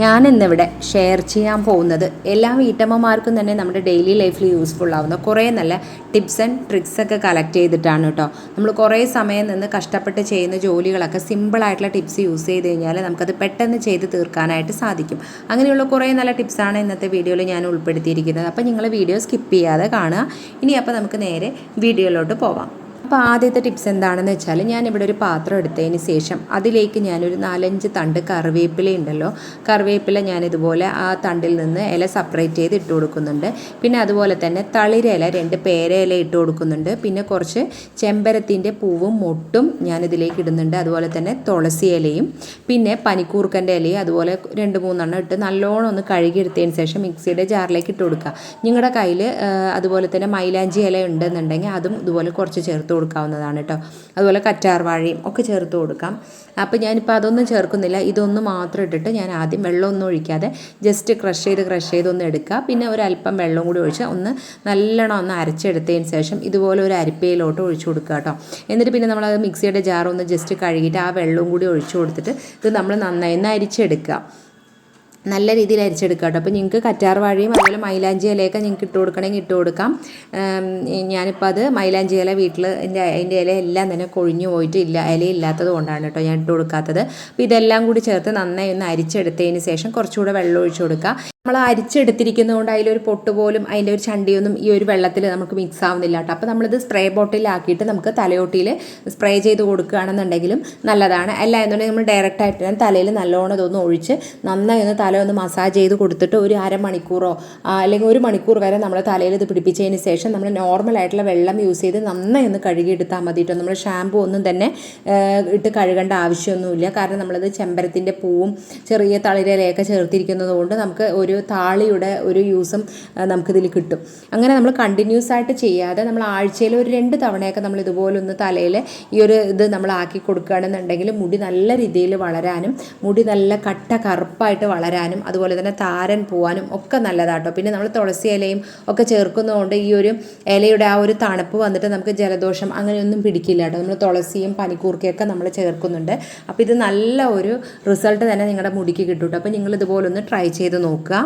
ഞാൻ ഇന്നിവിടെ ഷെയർ ചെയ്യാൻ പോകുന്നത് എല്ലാ വീട്ടമ്മമാർക്കും തന്നെ നമ്മുടെ ഡെയിലി ലൈഫിൽ യൂസ്ഫുൾ ആവുന്ന കുറേ നല്ല ടിപ്സ് ആൻഡ് ട്രിക്സ് ഒക്കെ കളക്ട് ചെയ്തിട്ടാണ് കേട്ടോ നമ്മൾ കുറേ സമയം നിന്ന് കഷ്ടപ്പെട്ട് ചെയ്യുന്ന ജോലികളൊക്കെ സിമ്പിളായിട്ടുള്ള ടിപ്സ് യൂസ് ചെയ്ത് കഴിഞ്ഞാൽ നമുക്കത് പെട്ടെന്ന് ചെയ്ത് തീർക്കാനായിട്ട് സാധിക്കും. അങ്ങനെയുള്ള കുറേ നല്ല ടിപ്സാണ് ഇന്നത്തെ വീഡിയോയിൽ ഞാൻ ഉൾപ്പെടുത്തിയിരിക്കുന്നത്. അപ്പോൾ നിങ്ങൾ വീഡിയോ സ്കിപ്പ് ചെയ്യാതെ കാണുക. ഇനി അപ്പോൾ നമുക്ക് നേരെ വീഡിയോയിലോട്ട് പോവാം. അപ്പോൾ ആദ്യത്തെ ടിപ്സ് എന്താണെന്ന് വെച്ചാൽ ഞാനിവിടെ ഒരു പാത്രം എടുത്തതിന് ശേഷം അതിലേക്ക് ഞാനൊരു നാലഞ്ച് തണ്ട് കറിവേപ്പില ഉണ്ടല്ലോ. കറിവേപ്പില ഞാനിതുപോലെ ആ തണ്ടിൽ നിന്ന് ഇല സെപ്പറേറ്റ് ചെയ്ത് ഇട്ട് കൊടുക്കുന്നുണ്ട്. പിന്നെ അതുപോലെ തന്നെ തളിരില രണ്ട് പേരയില ഇട്ട് കൊടുക്കുന്നുണ്ട്. പിന്നെ കുറച്ച് ചെമ്പരത്തിന്റെ പൂവും മൊട്ടും ഞാനിതിലേക്ക് ഇടുന്നുണ്ട്. അതുപോലെ തന്നെ തുളസി ഇലയും പിന്നെ പനിക്കൂർക്കന്റെ ഇലയും അതുപോലെ രണ്ട് മൂന്നെണ്ണം ഇട്ട് നല്ലോണം ഒന്ന് കഴുകിയെടുത്തതിന് ശേഷം മിക്സിയുടെ ജാറിലേക്ക് ഇട്ട് കൊടുക്കുക. നിങ്ങളുടെ കയ്യിൽ അതുപോലെ തന്നെ മൈലാഞ്ചി ഇല ഉണ്ടെന്നുണ്ടെങ്കിൽ അതും ഇതുപോലെ കുറച്ച് ചേർത്ത് കൊടുക്കാവുന്നതാണ് കേട്ടോ. അതുപോലെ കറ്റാർവാഴയും ഒക്കെ ചേർത്ത് കൊടുക്കാം. അപ്പോൾ ഞാനിപ്പോൾ അതൊന്നും ചേർക്കുന്നില്ല. ഇതൊന്ന് മാത്രം ഇട്ടിട്ട് ഞാൻ ആദ്യം വെള്ളമൊന്നും ഒഴിക്കാതെ ജസ്റ്റ് ക്രഷ് ചെയ്ത് ക്രഷ് ചെയ്ത് ഒന്ന് എടുക്കുക. പിന്നെ ഒരല്പം വെള്ളം കൂടി ഒഴിച്ച് ഒന്ന് നല്ലോണം ഒന്ന് അരച്ചെടുത്തതിന് ശേഷം ഇതുപോലെ ഒരു അരിപ്പയിലോട്ട് ഒഴിച്ചു കൊടുക്കുക കേട്ടോ. എന്നിട്ട് പിന്നെ നമ്മളത് മിക്സിയുടെ ജാർ ഒന്ന് ജസ്റ്റ് കഴുകിയിട്ട് ആ വെള്ളവും കൂടി ഒഴിച്ചു കൊടുത്തിട്ട് ഇത് നമ്മൾ നന്നായി ഒന്ന് അരിച്ചെടുക്കുക. നല്ല രീതിയിൽ അരിച്ചെടുക്കുക കേട്ടോ. അപ്പോൾ നിങ്ങൾക്ക് കറ്റാർ വാഴയും അതുപോലെ മൈലാഞ്ചി ഇലയൊക്കെ നിങ്ങൾക്ക് ഇട്ട് കൊടുക്കണമെങ്കിൽ ഇട്ട് കൊടുക്കാം. ഞാനിപ്പോൾ അത് മൈലാഞ്ചി ഇല വീട്ടിൽ എന്റെ അതിന്റെ ഇല എല്ലാം തന്നെ കൊഴിഞ്ഞു പോയിട്ട് ഇല്ല ഇല ഇല്ലാത്തത് കൊണ്ടാണ് കേട്ടോ ഞാൻ ഇട്ട് കൊടുക്കാത്തത്. അപ്പോൾ ഇതെല്ലാം കൂടി ചേർത്ത് നന്നായി ഒന്ന് അരിച്ചെടുത്തതിന് ശേഷം കുറച്ചുകൂടെ വെള്ളം ഒഴിച്ചു കൊടുക്കുക. നമ്മൾ അരിച്ചെടുത്തിരിക്കുന്നതുകൊണ്ട് അതിലൊരു പൊട്ട് പോലും അതിന്റെ ഒരു ചണ്ടിയൊന്നും ഈ ഒരു വെള്ളത്തിൽ നമുക്ക് മിക്സ് ആവുന്നില്ല കേട്ടോ അപ്പോൾ നമ്മളിത് സ്പ്രേ ബോട്ടിലാക്കിയിട്ട് നമുക്ക് തലയോട്ടിയിൽ സ്പ്രേ ചെയ്ത് കൊടുക്കുകയാണെന്നുണ്ടെങ്കിലും നല്ലതാണ്. അല്ല എന്നുണ്ടെങ്കിൽ നമ്മൾ ഡയറക്റ്റ് ആയിട്ട് തന്നെ തലയിൽ നല്ലോണം ഇതൊന്ന് ഒഴിച്ച് നന്നായി ഒന്ന് തല ഒന്ന് മസാജ് ചെയ്ത് കൊടുത്തിട്ട് ഒരു അരമണിക്കൂറോ അല്ലെങ്കിൽ ഒരു മണിക്കൂർ വരെ നമ്മൾ തലയിൽ ഇത് പിടിപ്പിച്ചതിന് ശേഷം നമ്മൾ നോർമൽ ആയിട്ടുള്ള വെള്ളം യൂസ് ചെയ്ത് നന്നായി ഒന്ന് കഴുകിയെടുത്താൽ മതി കേട്ടോ നമ്മൾ ഷാമ്പു ഒന്നും തന്നെ ഇട്ട് കഴുകേണ്ട ആവശ്യമൊന്നുമില്ല. കാരണം നമ്മളത് ചെമ്പരത്തിന്റെ പൂവും ചെറിയ തളിരലയൊക്കെ ചേർത്തിരിക്കുന്നത് കൊണ്ട് നമുക്ക് ഒരു താളിയുടെ ഒരു യൂസും നമുക്കിതിൽ കിട്ടും. അങ്ങനെ നമ്മൾ കണ്ടിന്യൂസ് ആയിട്ട് ചെയ്യാതെ നമ്മൾ ആഴ്ചയിൽ ഒരു രണ്ട് തവണയൊക്കെ നമ്മൾ ഇതുപോലെ ഒന്ന് തലയിൽ ഈ ഒരു ഇത് നമ്മൾ ആക്കി കൊടുക്കുകയാണെന്നുണ്ടെങ്കിൽ മുടി നല്ല രീതിയിൽ വളരാനും മുടി നല്ല കട്ട കറുപ്പായിട്ട് വളരാനും അതുപോലെ തന്നെ താരൻ പോവാനും ഒക്കെ നല്ലതാട്ടോ. പിന്നെ നമ്മൾ തുളസി ഇലയും ഒക്കെ ചേർക്കുന്നതുകൊണ്ട് ഈ ഒരു ഇലയുടെ ആ ഒരു തണുപ്പ് വന്നിട്ട് നമുക്ക് ജലദോഷം അങ്ങനെയൊന്നും പിടിക്കില്ല കേട്ടോ. നമ്മൾ തുളസിയും പനിക്കൂർക്കയൊക്കെ നമ്മൾ ചേർക്കുന്നുണ്ട്. അപ്പോൾ ഇത് നല്ല ഒരു റിസൾട്ട് തന്നെ നിങ്ങളുടെ മുടിക്ക് കിട്ടും കേട്ടോ. അപ്പോൾ നിങ്ങൾ ഇതുപോലെ ഒന്ന് ട്രൈ ചെയ്ത് നോക്കുക.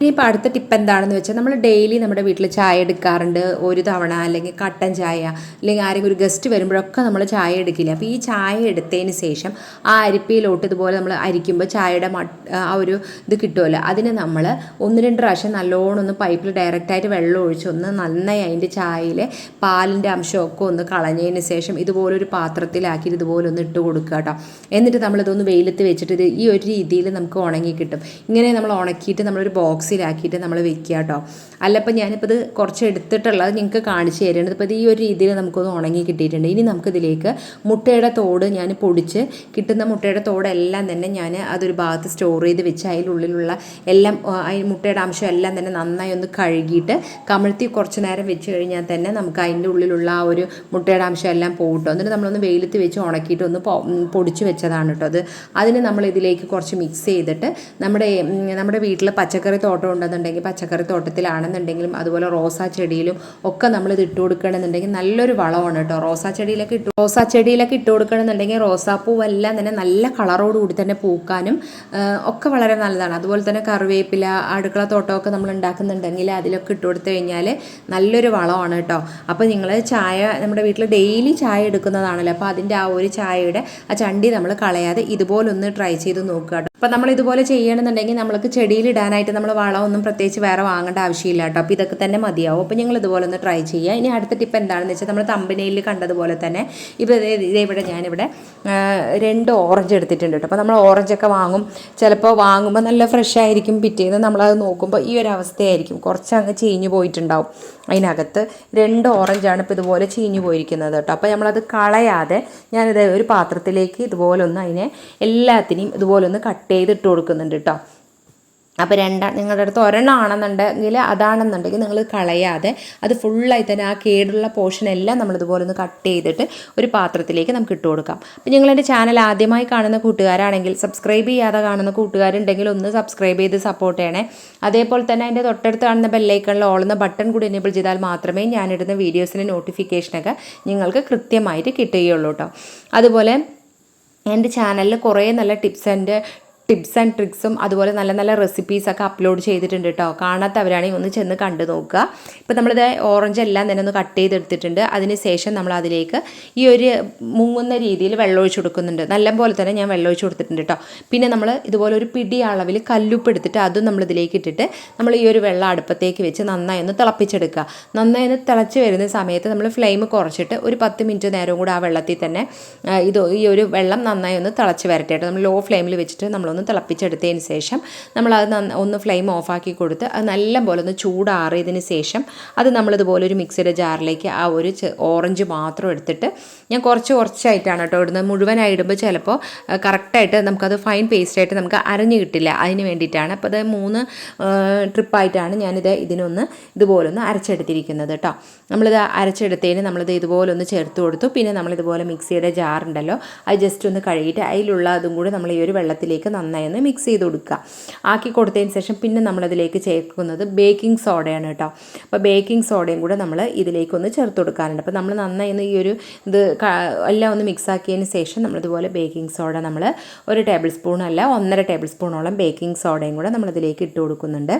ഇനിയിപ്പോൾ അടുത്ത ടിപ്പ് എന്താണെന്ന് വെച്ചാൽ നമ്മൾ ഡെയിലി നമ്മുടെ വീട്ടിൽ ചായ എടുക്കാറുണ്ട്. ഒരു തവണ അല്ലെങ്കിൽ കട്ടൻ ചായ അല്ലെങ്കിൽ ആരെങ്കിലും ഒരു ഗസ്റ്റ് വരുമ്പോഴൊക്കെ നമ്മൾ ചായ എടുക്കില്ല. അപ്പോൾ ഈ ചായ എടുത്തതിന് ശേഷം ആ അരിപ്പയിലോട്ട് ഇതുപോലെ നമ്മൾ അരിക്കുമ്പോൾ ചായയുടെ ആ ഒരു ഇത് കിട്ടുമല്ലോ അതിന് നമ്മൾ ഒന്ന് രണ്ട് പ്രാവശ്യം നല്ലോണം ഒന്ന് പൈപ്പിൽ ഡയറക്റ്റായിട്ട് വെള്ളം ഒഴിച്ച് ഒന്ന് നന്നായി അതിന്റെ ചായയിലെ പാലിന്റെ അംശമൊക്കെ ഒന്ന് കളഞ്ഞതിന് ശേഷം ഇതുപോലൊരു പാത്രത്തിലാക്കി ഇതുപോലെ ഒന്ന് ഇട്ട് കൊടുക്കുക കേട്ടോ. എന്നിട്ട് നമ്മളിതൊന്ന് വെയിലത്ത് വെച്ചിട്ട് ഈ ഒരു രീതിയിൽ നമുക്ക് ഉണങ്ങി കിട്ടും. ഇങ്ങനെ നമ്മൾ ഉണക്കിയിട്ട് നമ്മളൊരു ബോക്സ് ബോക്സിലാക്കിയിട്ട് നമ്മൾ വെക്കുക കേട്ടോ. അല്ലപ്പോൾ ഞാനിപ്പോൾ ഇത് കുറച്ച് എടുത്തിട്ടുള്ളത് നിങ്ങൾക്ക് കാണിച്ചു തരുന്നത് ഇപ്പോൾ ഈ ഒരു രീതിയിൽ നമുക്കൊന്ന് ഉണങ്ങി കിട്ടിയിട്ടുണ്ട്. ഇനി നമുക്കിതിലേക്ക് മുട്ടയുടെ തോട് ഞാൻ പൊടിച്ച് കിട്ടുന്ന മുട്ടയുടെ തോടെല്ലാം തന്നെ ഞാൻ അതൊരു ഭാഗത്ത് സ്റ്റോർ ചെയ്ത് വെച്ച് അതിലുള്ളിലുള്ള എല്ലാം മുട്ടയുടെ അംശം എല്ലാം തന്നെ നന്നായി ഒന്ന് കഴുകിയിട്ട് കമിഴ്ത്തി കുറച്ച് നേരം വെച്ച് കഴിഞ്ഞാൽ തന്നെ നമുക്ക് അതിന്റെ ഉള്ളിലുള്ള ആ ഒരു മുട്ടയുടെ അംശം എല്ലാം പോകട്ടോ എന്നിട്ട് നമ്മളൊന്ന് വെയിലത്ത് വെച്ച് ഉണക്കിയിട്ട് ഒന്ന് പൊടിച്ച് വെച്ചതാണ് കേട്ടോ അത്. അതിന് നമ്മൾ ഇതിലേക്ക് കുറച്ച് മിക്സ് ചെയ്തിട്ട് നമ്മുടെ നമ്മുടെ വീട്ടിൽ പച്ചക്കറി തോട്ടം ഉണ്ടെന്നുണ്ടെങ്കിൽ പച്ചക്കറി തോട്ടത്തിലാണെന്നുണ്ടെങ്കിലും അതുപോലെ റോസാ ചെടിയിലും ഒക്കെ നമ്മൾ ഇത് ഇട്ട് കൊടുക്കണമെന്നുണ്ടെങ്കിൽ നല്ലൊരു വളമാണ് കേട്ടോ. റോസാ ചെടിയിലൊക്കെ ഇട്ട് റോസാ ചെടിയിലൊക്കെ ഇട്ട് കൊടുക്കണമെന്നുണ്ടെങ്കിൽ റോസാപ്പൂവെല്ലാം തന്നെ നല്ല കളറോടുകൂടി തന്നെ പൂക്കാനും ഒക്കെ വളരെ നല്ലതാണ്. അതുപോലെ തന്നെ കറിവേപ്പില അടുക്കള തോട്ടമൊക്കെ നമ്മൾ ഉണ്ടാക്കുന്നുണ്ടെങ്കിൽ അതിലൊക്കെ ഇട്ട് കൊടുത്തു കഴിഞ്ഞാൽ നല്ലൊരു വളമാണ് കേട്ടോ. അപ്പോൾ നിങ്ങൾ ചായ നമ്മുടെ വീട്ടിൽ ഡെയിലി ചായ എടുക്കുന്നതാണല്ലോ. അപ്പോൾ അതിന്റെ ആ ഒരു ചായയുടെ ആ ചണ്ടി നമ്മൾ കളയാതെ ഇതുപോലൊന്ന് ട്രൈ ചെയ്ത് നോക്കുക അപ്പോൾ നമ്മൾ ഇതുപോലെ ചെയ്യണമെന്നുണ്ടെങ്കിൽ നമ്മൾക്ക് ചെടിയിലിടാനായിട്ട് നമ്മൾ വളമൊന്നും പ്രത്യേകിച്ച് വേറെ വാങ്ങേണ്ട ആവശ്യമില്ല കേട്ടോ. അപ്പോൾ ഇതൊക്കെ തന്നെ മതിയാവും. അപ്പോൾ ഞങ്ങൾ ഇതുപോലെ ഒന്ന് ട്രൈ ചെയ്യുക. ഇനി അടുത്ത ടിപ്പ് എന്താണെന്ന് വെച്ചാൽ നമ്മൾ തമ്പനയിൽ കണ്ടതുപോലെ തന്നെ ഇപ്പോൾ ഇതേ ഇവിടെ ഞാനിവിടെ രണ്ട് ഓറഞ്ച് എടുത്തിട്ടുണ്ട് കേട്ടോ. അപ്പോൾ നമ്മൾ ഓറഞ്ചൊക്കെ വാങ്ങും. ചിലപ്പോൾ വാങ്ങുമ്പോൾ നല്ല ഫ്രഷ് ആയിരിക്കും. പിറ്റേന്ന് നമ്മളത് നോക്കുമ്പോൾ ഈ ഒരു അവസ്ഥയായിരിക്കും. കുറച്ച് അങ്ങ് ചീഞ്ഞു പോയിട്ടുണ്ടാവും. അതിനകത്ത് രണ്ട് ഓറഞ്ചാണ് ഇപ്പോൾ ഇതുപോലെ ചീഞ്ഞു പോയിരിക്കുന്നത് കേട്ടോ. അപ്പോൾ നമ്മളത് കളയാതെ ഞാനിത് ഒരു പാത്രത്തിലേക്ക് ഇതുപോലെ ഒന്ന് അതിനെ എല്ലാത്തിനെയും ഇതുപോലെ ഒന്ന് കട്ട് ചെയ്തിട്ട് കൊടുക്കുന്നുണ്ട് കേട്ടോ അപ്പോൾ രണ്ടാ നിങ്ങളുടെ അടുത്ത് ഒരെണ്ണം ആണെന്നുണ്ടെങ്കിൽ അതാണെന്നുണ്ടെങ്കിൽ നിങ്ങൾ കളയാതെ അത് ഫുള്ളായി തന്നെ ആ കേടുള്ള പോർഷൻ എല്ലാം നമ്മളിതുപോലെ ഒന്ന് കട്ട് ചെയ്തിട്ട് ഒരു പാത്രത്തിലേക്ക് നമുക്ക് ഇട്ട് കൊടുക്കാം. അപ്പോൾ നിങ്ങളെന്റെ ചാനൽ ആദ്യമായി കാണുന്ന കൂട്ടുകാരാണെങ്കിൽ സബ്സ്ക്രൈബ് ചെയ്യാതെ കാണുന്ന കൂട്ടുകാരുണ്ടെങ്കിൽ ഒന്ന് സബ്സ്ക്രൈബ് ചെയ്ത് സപ്പോർട്ട് ചെയ്യണേ. അതേപോലെ തന്നെ അതിന്റെ തൊട്ടടുത്ത് കാണുന്ന ബെല്ലൈക്കണിൽ ഓളുന്ന ബട്ടൺ കൂടി എനേബിൾ ചെയ്താൽ മാത്രമേ ഞാനിടുന്ന വീഡിയോസിന്റെ നോട്ടിഫിക്കേഷനൊക്കെ നിങ്ങൾക്ക് കൃത്യമായിട്ട് കിട്ടുകയുള്ളൂ കേട്ടോ അതുപോലെ എന്റെ ചാനലിൽ കുറേ നല്ല ടിപ്സ് ആൻഡ് ടിപ്സ് ആൻഡ് ട്രിക്സും അതുപോലെ നല്ല നല്ല റെസിപ്പീസൊക്കെ അപ്ലോഡ് ചെയ്തിട്ടുണ്ട് കേട്ടോ കാണാത്തവരാണെങ്കിൽ ഒന്ന് ചെന്ന് കണ്ടു നോക്കുക. ഇപ്പോൾ നമ്മളിത് ഓറഞ്ച് എല്ലാം തന്നെ ഒന്ന് കട്ട് ചെയ്തെടുത്തിട്ടുണ്ട്. അതിന് ശേഷം നമ്മൾ അതിലേക്ക് ഈ ഒരു മുങ്ങുന്ന രീതിയിൽ വെള്ളം ഒഴിച്ച് കൊടുക്കുന്നുണ്ട്. നല്ല പോലെ തന്നെ ഞാൻ വെള്ളം ഒഴിച്ച് കൊടുത്തിട്ടുണ്ട് കേട്ടോ പിന്നെ നമ്മൾ ഇതുപോലെ ഒരു പിടി അളവിൽ കല്ലുപ്പ് എടുത്തിട്ട് അതും നമ്മൾ ഇതിലേക്ക് ഇട്ടിട്ട് നമ്മൾ ഈ ഒരു വെള്ളം അടുപ്പത്തേക്ക് വെച്ച് നന്നായി ഒന്ന് തിളപ്പിച്ചെടുക്കുക. നന്നായി ഒന്ന് തിളച്ച് വരുന്ന സമയത്ത് നമ്മൾ ഫ്ലെയിം കുറച്ചിട്ട് ഒരു പത്ത് മിനിറ്റ് നേരവും കൂടെ ആ വെള്ളത്തിൽ തന്നെ ഇത് ഈ ഒരു വെള്ളം നന്നായി ഒന്ന് തിളച്ച് വരട്ടെ കേട്ടോ നമ്മൾ ലോ ഫ്ലെയിമിൽ വെച്ചിട്ട് നമ്മളൊന്ന് തിളപ്പിച്ചെടുത്തതിന് ശേഷം നമ്മൾ അത് ഒന്ന് ഫ്ലെയിം ഓഫാക്കി കൊടുത്ത് അത് നല്ല പോലെ ഒന്ന് ചൂടാറിയതിന് ശേഷം അത് നമ്മളിതുപോലെ ഒരു മിക്സിയുടെ ജാറിലേക്ക് ആ ഒരു ഓറഞ്ച് മാത്രം എടുത്തിട്ട് ഞാൻ കുറച്ച് കുറച്ചായിട്ടാണ് കേട്ടോ ഇടുന്നത്. മുഴുവനായി ഇടുമ്പോൾ ചിലപ്പോൾ കറക്റ്റായിട്ട് നമുക്കത് ഫൈൻ പേസ്റ്റായിട്ട് നമുക്ക് അരഞ്ഞ് കിട്ടില്ല. അതിന് വേണ്ടിയിട്ടാണ്. അപ്പോൾ അത് മൂന്ന് ട്രിപ്പായിട്ടാണ് ഞാനിത് ഇതിനൊന്ന് ഇതുപോലൊന്ന് അരച്ചെടുത്തിരിക്കുന്നത് കേട്ടോ. നമ്മളിത് അരച്ചെടുത്തതിന് നമ്മളിത് ഇതുപോലെ ഒന്ന് ചേർത്ത് കൊടുത്തു. പിന്നെ നമ്മളിതുപോലെ മിക്സിയുടെ ജാറുണ്ടല്ലോ അത് ജസ്റ്റ് ഒന്ന് കഴുകിയിട്ട് അതിലുള്ള അതും കൂടി നമ്മൾ ഈ ഒരു വെള്ളത്തിലേക്ക് നന്നായി ഒന്ന് മിക്സ് ചെയ്ത് കൊടുക്കുക. ആക്കി കൊടുത്തതിന് ശേഷം പിന്നെ നമ്മളതിലേക്ക് ചേർക്കുന്നത് ബേക്കിംഗ് സോഡയാണ് കേട്ടോ. അപ്പോൾ ബേക്കിംഗ് സോഡയും കൂടെ നമ്മൾ ഇതിലേക്കൊന്ന് ചേർത്ത് കൊടുക്കാറുണ്ട്. അപ്പോൾ നമ്മൾ നന്നായി ഒന്ന് ഈ ഒരു ഇത് എല്ലാം ഒന്ന് മിക്സ് ആക്കിയതിന് ശേഷം നമ്മളിതുപോലെ ബേക്കിംഗ് സോഡ നമ്മൾ ഒരു ടേബിൾ സ്പൂൺ അല്ല ഒന്നര ടേബിൾ സ്പൂണോളം ബേക്കിംഗ് സോഡയും കൂടെ നമ്മളിതിലേക്ക് ഇട്ട് കൊടുക്കുന്നുണ്ട്.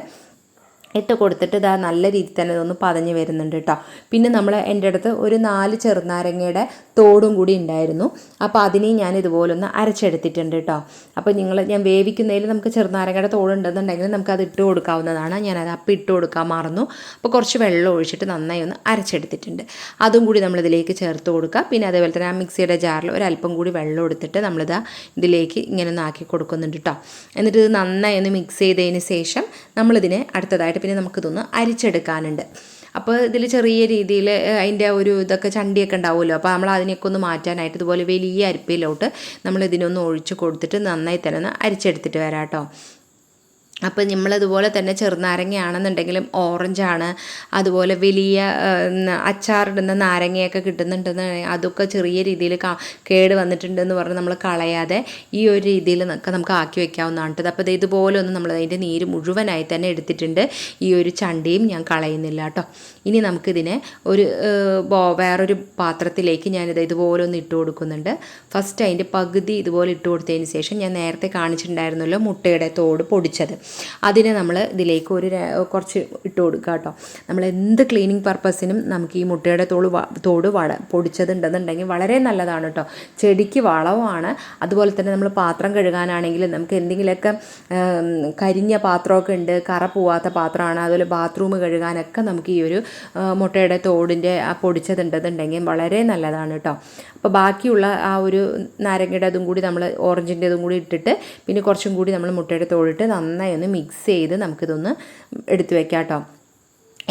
ഇട്ട് കൊടുത്തിട്ട് ഇതാ നല്ല രീതിയിൽ തന്നെ ഇതൊന്ന് പതഞ്ഞ് വരുന്നുണ്ട് കേട്ടോ പിന്നെ നമ്മൾ എന്റെ അടുത്ത് ഒരു നാല് ചെറുനാരങ്ങയുടെ തോടും കൂടി ഉണ്ടായിരുന്നു. അപ്പോൾ അതിനെയും ഞാൻ ഇതുപോലെ ഒന്ന് അരച്ചെടുത്തിട്ടുണ്ട് കേട്ടോ അപ്പോൾ നിങ്ങൾ ഞാൻ വേവിക്കുന്നതിൽ നമുക്ക് ചെറുനാരങ്ങയുടെ തോടുണ്ടെന്നുണ്ടെങ്കിൽ നമുക്ക് അത് ഇട്ട് കൊടുക്കാവുന്നതാണ്. ഞാനത് അപ്പം ഇട്ട് കൊടുക്കാൻ മറന്നു. അപ്പോൾ കുറച്ച് വെള്ളം ഒഴിച്ചിട്ട് നന്നായി ഒന്ന് അരച്ചെടുത്തിട്ടുണ്ട്. അതും കൂടി നമ്മളിതിലേക്ക് ചേർത്ത് കൊടുക്കുക പിന്നെ അതേപോലെ തന്നെ ആ മിക്സിയുടെ ജാറിൽ ഒരല്പം കൂടി വെള്ളം എടുത്തിട്ട് നമ്മളിതാ ഇതിലേക്ക് ഇങ്ങനെ ഒന്ന് ആക്കി കൊടുക്കുന്നുണ്ട് കേട്ടോ എന്നിട്ട് ഇത് നന്നായി ഒന്ന് മിക്സ് ചെയ്തതിന് ശേഷം നമ്മളിതിനെ അടുത്തതായിട്ട് പിന്നെ നമുക്കിതൊന്ന് അരിച്ചെടുക്കാനുണ്ട്. അപ്പോൾ ഇതിൽ ചെറിയ രീതിയിൽ അതിന്റെ ഒരു ഇതൊക്കെ ചണ്ടിയൊക്കെ ഉണ്ടാവുമല്ലോ. അപ്പോൾ നമ്മൾ അതിനെയൊക്കെ ഒന്ന് മാറ്റാനായിട്ട് ഇതുപോലെ വലിയ അരിപ്പയിലോട്ട് നമ്മൾ ഇതിനൊന്ന് ഒഴിച്ച് കൊടുത്തിട്ട് നന്നായി തന്നെ ഒന്ന് അരിച്ചെടുത്തിട്ട് വരാം കേട്ടോ അപ്പോൾ നമ്മളതുപോലെ തന്നെ ചെറുനാരങ്ങയാണെന്നുണ്ടെങ്കിലും ഓറഞ്ചാണ് അതുപോലെ വലിയ അച്ചാറിടുന്ന നാരങ്ങയൊക്കെ കിട്ടുന്നുണ്ടെന്ന് അതൊക്കെ ചെറിയ രീതിയിൽ കേട് വന്നിട്ടുണ്ടെന്ന് പറഞ്ഞ് നമ്മൾ കളയാതെ ഈ ഒരു രീതിയിൽ ഒക്കെ നമുക്ക് ആക്കി വെക്കാവുന്നതാണ് അപ്പോൾ ദേ ഇതുപോലെ ഒന്ന് നമ്മൾ അതിന്റെ നീര് മുഴുവനായി തന്നെ എടുത്തിട്ടുണ്ട്. ഈ ഒരു ചണ്ടിയും ഞാൻ കളയുന്നില്ല കേട്ടോ ഇനി നമുക്കിതിനെ ഒരു വേറൊരു പാത്രത്തിലേക്ക് ഞാനിത് ഇതുപോലെ ഒന്ന് ഇട്ട് കൊടുക്കുന്നുണ്ട്. ഫസ്റ്റ് അതിന്റെ പകുതി ഇതുപോലെ ഇട്ട് കൊടുത്തതിന് ശേഷം ഞാൻ നേരത്തെ കാണിച്ചിട്ടുണ്ടായിരുന്നല്ലോ മുട്ടയുടെ തോട് പൊടിച്ചത്. അതിനെ നമ്മൾ ഇതിലേക്ക് ഒരു കുറച്ച് ഇട്ട് കൊടുക്കുക കേട്ടോ നമ്മൾ എന്ത് ക്ലീനിങ് പർപ്പസിനും നമുക്ക് ഈ മുട്ടയുടെ തോൾ തോട് വള പൊടിച്ചതുണ്ടെന്നുണ്ടെങ്കിൽ വളരെ നല്ലതാണ് കേട്ടോ ചെടിക്ക് വളവുമാണ് അതുപോലെ തന്നെ നമ്മൾ പാത്രം കഴുകാനാണെങ്കിൽ നമുക്ക് എന്തെങ്കിലുമൊക്കെ കരിഞ്ഞ പാത്രമൊക്കെ ഉണ്ട് കറ പോവാത്ത പാത്രമാണ് അതുപോലെ ബാത്റൂം കഴുകാനൊക്കെ നമുക്ക് ഈ ഒരു മുട്ടയുടെ തോടിന്റെ ആ പൊടിച്ചതുണ്ടെന്നുണ്ടെങ്കിൽ വളരെ നല്ലതാണ് കേട്ടോ അപ്പോൾ ബാക്കിയുള്ള ആ ഒരു നാരങ്ങയുടെ അതും കൂടി നമ്മൾ ഓറഞ്ചിന്റെ അതും കൂടി ഇട്ടിട്ട് പിന്നെ കുറച്ചും കൂടി നമ്മൾ മുട്ടയുടെ തോടിട്ട് നന്നായി ഒന്ന് മിക്സ് ചെയ്ത് നമുക്കിതൊന്ന് എടുത്തു വെക്കാം കേട്ടോ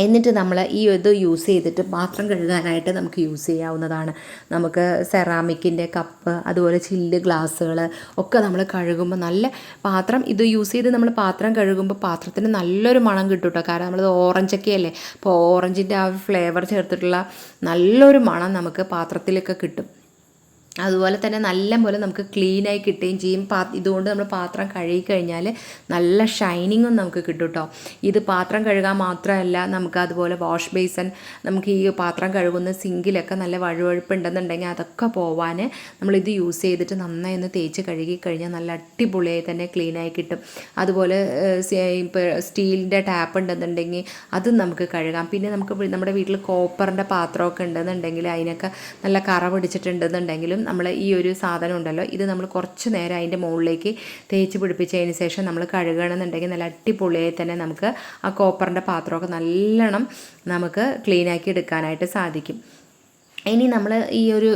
എന്നിട്ട് നമ്മൾ ഈ ഇത് യൂസ് ചെയ്തിട്ട് പാത്രം കഴുകാനായിട്ട് നമുക്ക് യൂസ് ചെയ്യാവുന്നതാണ്. നമുക്ക് സെറാമിക്കിന്റെ കപ്പ് അതുപോലെ ചില്ല് ഗ്ലാസ്സുകൾ ഒക്കെ നമ്മൾ കഴുകുമ്പോൾ നല്ല പാത്രം ഇത് യൂസ് ചെയ്ത് നമ്മൾ പാത്രം കഴുകുമ്പോൾ പാത്രത്തിന് നല്ലൊരു മണം കിട്ടും കേട്ടോ കാരണം നമ്മളത് ഓറഞ്ചൊക്കെ അല്ലേ? അപ്പോൾ ഓറഞ്ചിന്റെ ആ ഫ്ലേവർ ചേർത്തിട്ടുള്ള നല്ലൊരു മണം നമുക്ക് പാത്രത്തിലൊക്കെ കിട്ടും. അതുപോലെ തന്നെ നല്ല പോലെ നമുക്ക് ക്ലീനായി കിട്ടുകയും ചെയ്യും. പാ ഇതുകൊണ്ട് നമ്മൾ പാത്രം കഴുകി കഴിഞ്ഞാൽ നല്ല ഷൈനിങ്ങും നമുക്ക് കിട്ടും കേട്ടോ ഇത് പാത്രം കഴുകാൻ മാത്രമല്ല നമുക്ക് അതുപോലെ വാഷ് ബേസൺ നമുക്ക് ഈ പാത്രം കഴുകുന്ന സിങ്കിലൊക്കെ നല്ല വഴുവഴുപ്പ് ഉണ്ടെന്നുണ്ടെങ്കിൽ അതൊക്കെ പോവാൻ നമ്മളിത് യൂസ് ചെയ്തിട്ട് നന്നായി ഒന്ന് തേച്ച് കഴുകി കഴിഞ്ഞാൽ നല്ല അടിപൊളിയായി തന്നെ ക്ലീനായി കിട്ടും. അതുപോലെ ഇപ്പോൾ സ്റ്റീലിന്റെ ടാപ്പ് ഉണ്ടെന്നുണ്ടെങ്കിൽ അതും നമുക്ക് കഴുകാം. പിന്നെ നമുക്ക് നമ്മുടെ വീട്ടിൽ കോപ്പറിന്റെ പാത്രമൊക്കെ ഉണ്ടെന്നുണ്ടെങ്കിൽ അതിനൊക്കെ നല്ല കറ പിടിച്ചിട്ടുണ്ടെന്നുണ്ടെങ്കിലും നമ്മൾ ഈ ഒരു സാധനം ഉണ്ടല്ലോ ഇത് നമ്മൾ കുറച്ച് നേരം അതിന്റെ മുകളിലേക്ക് തേച്ച് പിടിപ്പിച്ചതിന് ശേഷം നമ്മൾ കഴുകണമെന്നുണ്ടെങ്കിൽ നല്ല അടിപൊളിയായി തന്നെ നമുക്ക് ആ കോപ്പറിന്റെ പാത്രമൊക്കെ നല്ലോണം നമുക്ക് ക്ലീനാക്കി എടുക്കാനായിട്ട് സാധിക്കും. ഇനി നമ്മൾ ഈ ഒരു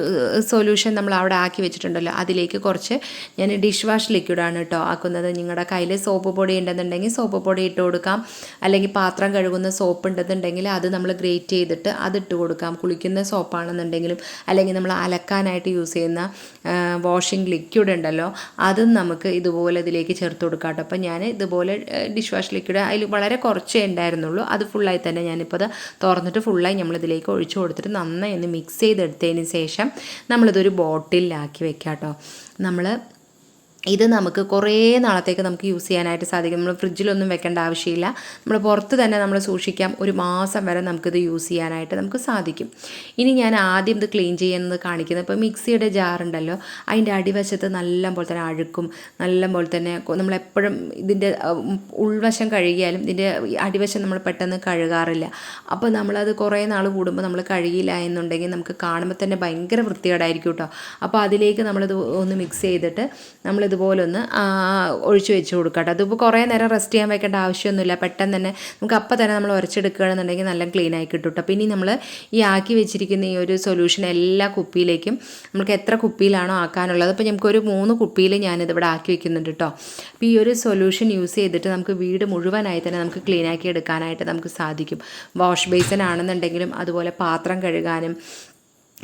സൊല്യൂഷൻ നമ്മൾ അവിടെ ആക്കി വെച്ചിട്ടുണ്ടല്ലോ. അതിലേക്ക് കുറച്ച് ഞാൻ ഡിഷ് വാഷ് ലിക്വിഡാണ് കേട്ടോ ആക്കുന്നത്. നിങ്ങളുടെ കയ്യിൽ സോപ്പ് പൊടി ഉണ്ടെന്നുണ്ടെങ്കിൽ സോപ്പ് പൊടി ഇട്ട് കൊടുക്കാം. അല്ലെങ്കിൽ പാത്രം കഴുകുന്ന സോപ്പ് ഉണ്ടെന്നുണ്ടെങ്കിൽ അത് നമ്മൾ ഗ്രേറ്റ് ചെയ്തിട്ട് അത് ഇട്ട് കൊടുക്കാം. കുളിക്കുന്ന സോപ്പാണെന്നുണ്ടെങ്കിലും അല്ലെങ്കിൽ നമ്മൾ അലക്കാനായിട്ട് യൂസ് ചെയ്യുന്ന വാഷിംഗ് ലിക്വിഡ് ഉണ്ടല്ലോ അതും നമുക്ക് ഇതുപോലെ ഇതിലേക്ക് ചേർത്ത് കൊടുക്കാം കേട്ടോ അപ്പം ഞാൻ ഇതുപോലെ ഡിഷ് വാഷ് ലിക്വിഡ് അതിൽ വളരെ കുറച്ചേ ഉണ്ടായിരുന്നുള്ളൂ. അത് ഫുള്ളായി തന്നെ ഞാനിപ്പോൾ അത് തുറന്നിട്ട് ഫുള്ളായി നമ്മളിതിലേക്ക് ഒഴിച്ചു കൊടുത്തിട്ട് നന്നായി ഒന്ന് മിക്സ് ചെയ്തെടുത്തതിന് ശേഷം നമ്മളിതൊരു ബോട്ടിലാക്കി വെക്കാം കേട്ടോ നമ്മൾ ഇത് നമുക്ക് കുറേ നാളത്തേക്ക് നമുക്ക് യൂസ് ചെയ്യാനായിട്ട് സാധിക്കും. നമ്മൾ ഫ്രിഡ്ജിലൊന്നും വെക്കേണ്ട ആവശ്യമില്ല. നമ്മൾ പുറത്ത് തന്നെ നമ്മൾ സൂക്ഷിക്കാം. ഒരു മാസം വരെ നമുക്കിത് യൂസ് ചെയ്യാനായിട്ട് നമുക്ക് സാധിക്കും. ഇനി ഞാൻ ആദ്യം ഇത് ക്ലീൻ ചെയ്യുന്നത് കാണിക്കുന്നത് ഇപ്പോൾ മിക്സിയുടെ ജാറുണ്ടല്ലോ അതിന്റെ അടിവശത്ത് നല്ല പോലെ തന്നെ അഴുക്കും. നല്ല പോലെ തന്നെ നമ്മളെപ്പോഴും ഇതിന്റെ ഉൾവശം കഴുകിയാലും ഇതിന്റെ അടിവശം നമ്മൾ പെട്ടെന്ന് കഴുകാറില്ല. അപ്പോൾ നമ്മളത് കുറേ നാൾ കൂടുമ്പോൾ നമ്മൾ കഴുകിയില്ല എന്നുണ്ടെങ്കിൽ നമുക്ക് കാണുമ്പോൾ തന്നെ ഭയങ്കര വൃത്തികേടായിരിക്കും കേട്ടോ. അപ്പോൾ അതിലേക്ക് നമ്മളത് ഒന്ന് മിക്സ് ചെയ്തിട്ട് നമ്മളിതുപോലെ ഒഴിച്ചു ഒഴിച്ച് വെച്ച് കൊടുക്കാം കേട്ടോ അതിപ്പോൾ കുറേ നേരം റെസ്റ്റ് ചെയ്യാൻ വെക്കേണ്ട ആവശ്യമൊന്നുമില്ല. പെട്ടെന്ന് തന്നെ നമുക്ക് അപ്പം തന്നെ നമ്മൾ ഉരച്ചെടുക്കുകയാണെന്നുണ്ടെങ്കിൽ നല്ല ക്ലീൻ ആയി കിട്ടും കേട്ടോ പിന്നെ നമ്മൾ ഈ ആക്കി വെച്ചിരിക്കുന്ന ഈ ഒരു സൊല്യൂഷൻ എല്ലാ കുപ്പിയിലേക്കും നമുക്ക് എത്ര കുപ്പിയിലാണോ ആക്കാനുള്ളത്. അപ്പോൾ നമുക്കൊരു മൂന്ന് കുപ്പിയിൽ ഞാനിതിവിടെ ആക്കി വെക്കുന്നുണ്ട് കേട്ടോ അപ്പോൾ ഈ ഒരു സൊല്യൂഷൻ യൂസ് ചെയ്തിട്ട് നമുക്ക് വീട് മുഴുവനായി തന്നെ നമുക്ക് ക്ലീൻ ആക്കി എടുക്കാനായിട്ട് നമുക്ക് സാധിക്കും. വാഷ് ബേസിൻ ആണെന്നുണ്ടെങ്കിലും അതുപോലെ പാത്രം കഴുകാനും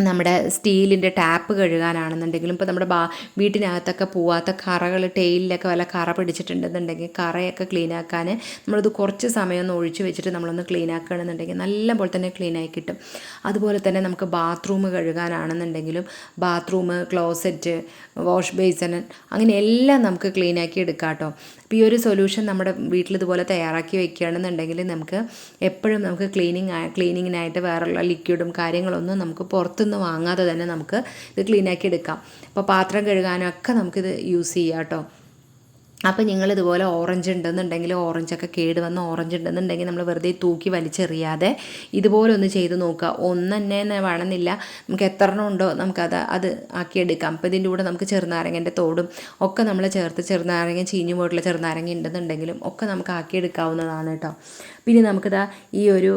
നമ്മുടെ സ്റ്റീലിന്റെ ടാപ്പ് കഴുകാനാണെന്നുണ്ടെങ്കിലും ഇപ്പോൾ നമ്മുടെ ബാ വീട്ടിനകത്തൊക്കെ പോവാത്ത കറകൾ ടെയിലിലൊക്കെ വല്ല കറ പിടിച്ചിട്ടുണ്ടെന്നുണ്ടെങ്കിൽ കറയൊക്കെ ക്ലീൻ ആക്കാൻ നമ്മളത് കുറച്ച് സമയം ഒന്ന് ഒഴിച്ച് വെച്ചിട്ട് നമ്മളൊന്ന് ക്ലീൻ ആക്കുകയാണെന്നുണ്ടെങ്കിൽ നല്ല പോലെ തന്നെ ക്ലീൻ ആയി കിട്ടും. അതുപോലെ തന്നെ നമുക്ക് ബാത്റൂം കഴുകാനാണെന്നുണ്ടെങ്കിലും ബാത്റൂം ക്ലോസറ്റ് വാഷ് ബേസൺ അങ്ങനെ എല്ലാം നമുക്ക് ക്ലീൻ ആക്കി എടുക്കാം കേട്ടോ. അപ്പോൾ ഈ ഒരു സൊല്യൂഷൻ നമ്മുടെ വീട്ടിൽ ഇതുപോലെ തയ്യാറാക്കി വെക്കുകയാണെന്നുണ്ടെങ്കിൽ നമുക്ക് എപ്പോഴും നമുക്ക് ക്ലീനിങ് ക്ലീനിങ്ങിനായിട്ട് വേറെയുള്ള ലിക്വിഡും കാര്യങ്ങളൊന്നും നമുക്ക് പുറത്തുനിന്ന് വാങ്ങാതെ തന്നെ നമുക്ക് ഇത് ക്ലീനാക്കി എടുക്കാം. അപ്പോൾ പാത്രം കഴുകാനൊക്കെ നമുക്കിത് യൂസ് ചെയ്യാം കേട്ടോ. അപ്പോൾ നിങ്ങൾ ഇതുപോലെ ഓറഞ്ച് ഉണ്ടെന്നുണ്ടെങ്കിൽ ഓറഞ്ചൊക്കെ കേട് വന്ന ഓറഞ്ച് ഉണ്ടെന്നുണ്ടെങ്കിൽ നമ്മൾ വെറുതെ തൂക്കി വലിച്ചെറിയാതെ ഇതുപോലെ ഒന്ന് ചെയ്ത് നോക്കുക. ഒന്ന് തന്നെ വേണമെന്നില്ല. നമുക്ക് എത്ര എണ്ണം ഉണ്ടോ നമുക്കത് അത് ആക്കിയെടുക്കാം. അപ്പോൾ ഇതിന്റെ കൂടെ നമുക്ക് ചെറുനാരങ്ങന്റെ തോടും ഒക്കെ നമ്മൾ ചേർത്ത് ചെറുനാരങ്ങ ചീഞ്ഞു പോയിട്ടുള്ള ചെറുനാരങ്ങ ഉണ്ടെന്നുണ്ടെങ്കിലും ഒക്കെ നമുക്ക് ആക്കിയെടുക്കാവുന്നതാണ് കേട്ടോ. പിന്നെ നമുക്കിതാ ഈ ഒരു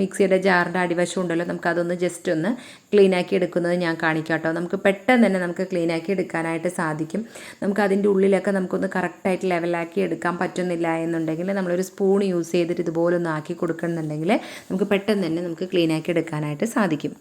മിക്സിയുടെ ജാറിന്റെ അടിവശം ഉണ്ടല്ലോ നമുക്കതൊന്ന് ജസ്റ്റ് ഒന്ന് ക്ലീൻ ആക്കി എടുക്കുന്നത് ഞാൻ കാണിക്കാം കേട്ടോ. നമുക്ക് പെട്ടെന്ന് തന്നെ നമുക്ക് ക്ലീൻ ആക്കി എടുക്കാനായിട്ട് സാധിക്കും. നമുക്ക് അതിന്റെ ഉള്ളിലൊക്കെ നമുക്കൊന്ന് കറക്റ്റായിട്ട് ലെവലാക്കി എടുക്കാൻ പറ്റുന്നില്ല എന്നുണ്ടെങ്കിൽ നമ്മളൊരു സ്പൂൺ യൂസ് ചെയ്തിട്ട് ഇതുപോലെ ഒന്ന് ആക്കി കൊടുക്കുന്നുണ്ടെങ്കിൽ നമുക്ക് പെട്ടെന്ന് തന്നെ നമുക്ക് ക്ലീൻ ആക്കി എടുക്കാനായിട്ട് സാധിക്കും.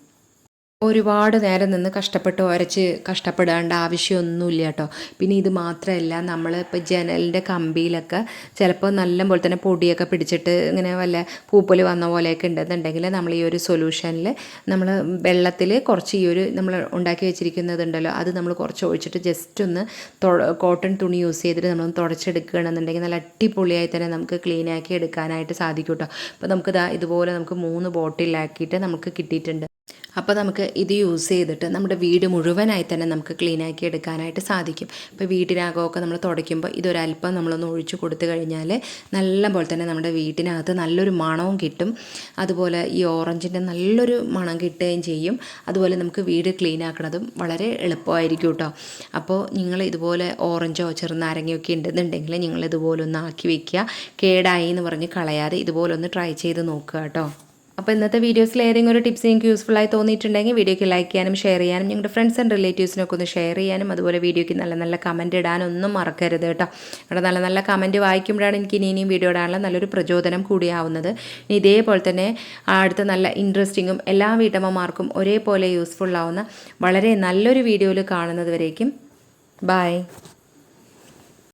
ഒരുപാട് നേരം നിന്ന് കഷ്ടപ്പെട്ട് ഉരച്ച് കഷ്ടപ്പെടേണ്ട ആവശ്യമൊന്നുമില്ല കേട്ടോ. പിന്നെ ഇത് മാത്രമല്ല നമ്മൾ ഇപ്പോൾ ജനലിന്റെ കമ്പിയിലൊക്കെ ചിലപ്പോൾ നല്ല പോലെ തന്നെ പൊടിയൊക്കെ പിടിച്ചിട്ട് ഇങ്ങനെ വല്ല പൂപ്പൽ വന്ന പോലെയൊക്കെ ഉണ്ടെന്നുണ്ടെങ്കിൽ നമ്മൾ ഈ ഒരു സൊല്യൂഷനിൽ നമ്മൾ വെള്ളത്തിൽ കുറച്ച് ഈ ഒരു നമ്മൾ ഉണ്ടാക്കി വെച്ചിരിക്കുന്നതുണ്ടല്ലോ അത് നമ്മൾ കുറച്ച് ഒഴിച്ചിട്ട് ജസ്റ്റ് ഒന്ന് കോട്ടൺ തുണി യൂസ് ചെയ്തിട്ട് നമ്മൾ തുടച്ചെടുക്കുകയാണെന്നുണ്ടെങ്കിൽ നല്ല അടിപൊളിയായി തന്നെ നമുക്ക് ക്ലീൻ ആക്കി എടുക്കാനായിട്ട് സാധിക്കും കേട്ടോ. അപ്പോൾ നമുക്കിതാ ഇതുപോലെ നമുക്ക് മൂന്ന് ബോട്ടിലാക്കിയിട്ട് നമുക്ക് കിട്ടിയിട്ടുണ്ട്. അപ്പോൾ നമുക്ക് ഇത് യൂസ് ചെയ്തിട്ട് നമ്മുടെ വീട് മുഴുവനായി തന്നെ നമുക്ക് ക്ലീൻ ആക്കി എടുക്കാനായിട്ട് സാധിക്കും. ഇപ്പോൾ വീട്ടിനകമൊക്കെ നമ്മൾ തുടയ്ക്കുമ്പോൾ ഇതൊരല്പം നമ്മളൊന്ന് ഒഴിച്ചു കൊടുത്തു കഴിഞ്ഞാൽ നല്ല പോലെ തന്നെ നമ്മുടെ വീട്ടിനകത്ത് നല്ലൊരു മണവും കിട്ടും. അതുപോലെ ഈ ഓറഞ്ചിന്റെ നല്ലൊരു മണം കിട്ടുകയും ചെയ്യും. അതുപോലെ നമുക്ക് വീട് ക്ലീൻ ആക്കുന്നതും വളരെ എളുപ്പമായിരിക്കും കേട്ടോ അപ്പോൾ നിങ്ങൾ ഇതുപോലെ ഓറഞ്ചോ ചെറുനാരങ്ങയൊക്കെ ഉണ്ടെന്നുണ്ടെങ്കിൽ നിങ്ങൾ ഇതുപോലെ ഒന്ന് ആക്കി വെക്കുക കേടായി എന്ന് പറഞ്ഞ് കളയാതെ ഇതുപോലെ ഒന്ന് ട്രൈ ചെയ്ത് നോക്കുക കേട്ടോ അപ്പോൾ ഇന്നത്തെ വീഡിയോസിൽ ഏതെങ്കിലും ഒരു ടിപ്സ് നിങ്ങൾക്ക് യൂസ്ഫുൾ ആയി തോന്നിയിട്ടുണ്ടെങ്കിൽ വീഡിയോയ്ക്ക് ലൈക്ക് ചെയ്യാനും ഷെയർ ചെയ്യാനും നിങ്ങളുടെ ഫ്രണ്ട്സ് ആൻഡ് റിലേറ്റീവ്സിനൊക്കെ ഒന്ന് ഷെയർ ചെയ്യാനും അതുപോലെ വീഡിയോയ്ക്ക് നല്ല നല്ല കമന്റ് ഇടാനൊന്നും മറക്കരുത് കേട്ടോ. ഇവിടെ നല്ല നല്ല കമന്റ് വായിക്കുമ്പോഴാണ് എനിക്ക് ഇനി ഇനിയും വീഡിയോ ഇടാനുള്ള നല്ലൊരു പ്രചോദനം കൂടിയാവുന്നത്. ഇനി ഇതേപോലെ തന്നെ അടുത്ത നല്ല ഇൻട്രസ്റ്റിങ്ങും എല്ലാ വീട്ടമ്മമാർക്കും ഒരേപോലെ യൂസ്ഫുൾ ആവുന്ന വളരെ നല്ലൊരു വീഡിയോയിൽ കാണുന്നത് വരേക്കും. ബൈ